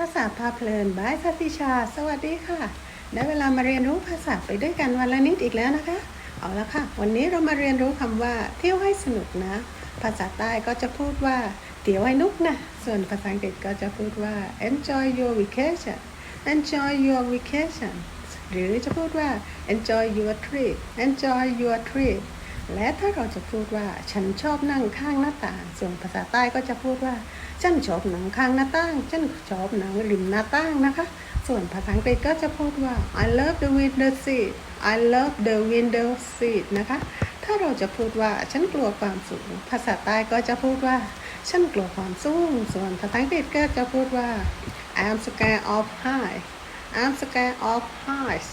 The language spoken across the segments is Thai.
ภาษาพาเพลินบายสัติชา สวัสดีค่ะ ได้เวลามาเรียนรู้ภาษาไปด้วยกันวันละนิดอีกแล้วนะคะ เอาละค่ะ วันนี้เรามาเรียนรู้คำว่า เที่ยวให้สนุกนะ ภาษาใต้ก็จะพูดว่าเที่ยวให้นุกนะ ส่วนภาษาอังกฤษก็จะพูดว่า enjoy your vacation enjoy your vacation หรือจะพูดว่า enjoy your trip enjoy your trip และถ้าเราจะพูดว่าฉันชอบนั่งข้างหน้าต่าง ส่วนภาษาใต้ก็จะพูดว่าฉันชอบหนังข้างหน้าต่างฉันชอบหนังริมหน้าต่างนะคะ ส่วนภาษาอังกฤษก็จะพูดว่า I love the window seat I love the window seat นะคะ ถ้าเราจะพูดว่าฉันกลัวความสูง ภาษาใต้ก็จะพูดว่า ฉันกลัวความสูง ส่วนภาษาอังกฤษก็จะพูดว่า I'm scared of high I'm scared of heights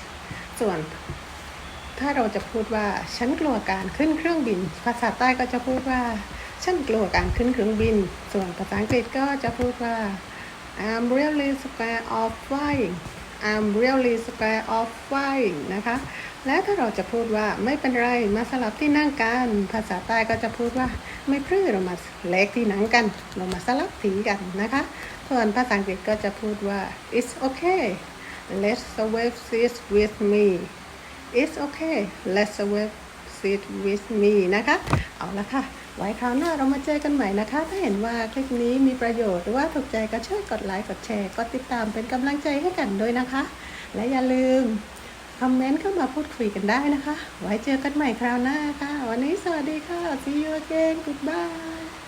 ส่วน ถ้าเราจะพูดว่าฉันกลัวการขึ้นเครื่องบิน ภาษาใต้ก็จะพูดว่า ฉันกลัวการขึ้นเครื่องบิน ส่วนภาษาอังกฤษก็จะพูดว่า I'm really scared of flying I'm really scared of flying นะคะ และถ้าเราจะพูดว่าไม่เป็นไรมาสลับที่นั่งกัน ภาษาใต้ก็จะพูดว่า ไม่พรื้เรามาเล็กที่นั่งกัน เรามาสลับที่กันนะคะ ส่วนภาษาอังกฤษก็จะพูดว่า it's okay let's swap seats with me it's okay let's swap seat with me นะคะ เอาละค่ะ ไว้คราวหน้าเรามาเจอกันใหม่นะคะ ถ้าเห็นว่าคลิปนี้มีประโยชน์หรือว่าถูกใจก็ช่วยกดไลค์ กดแชร์ กดติดตามเป็นกำลังใจให้กันด้วยนะคะ และอย่าลืม คอมเมนต์เข้ามาพูดคุยกันได้นะคะ ไว้เจอกันใหม่คราวหน้าค่ะ วันนี้สวัสดีค่ะ see you again goodbye